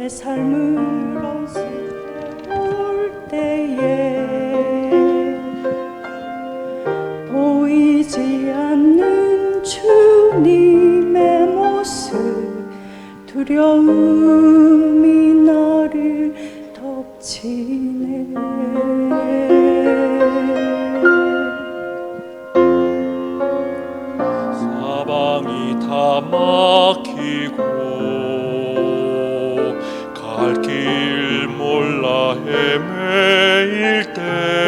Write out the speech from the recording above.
내 삶을 어슬 때에 보이지 않는 주님의 모습 두려움이 나를 덮치네. 사방이 다 막히고 매일 때.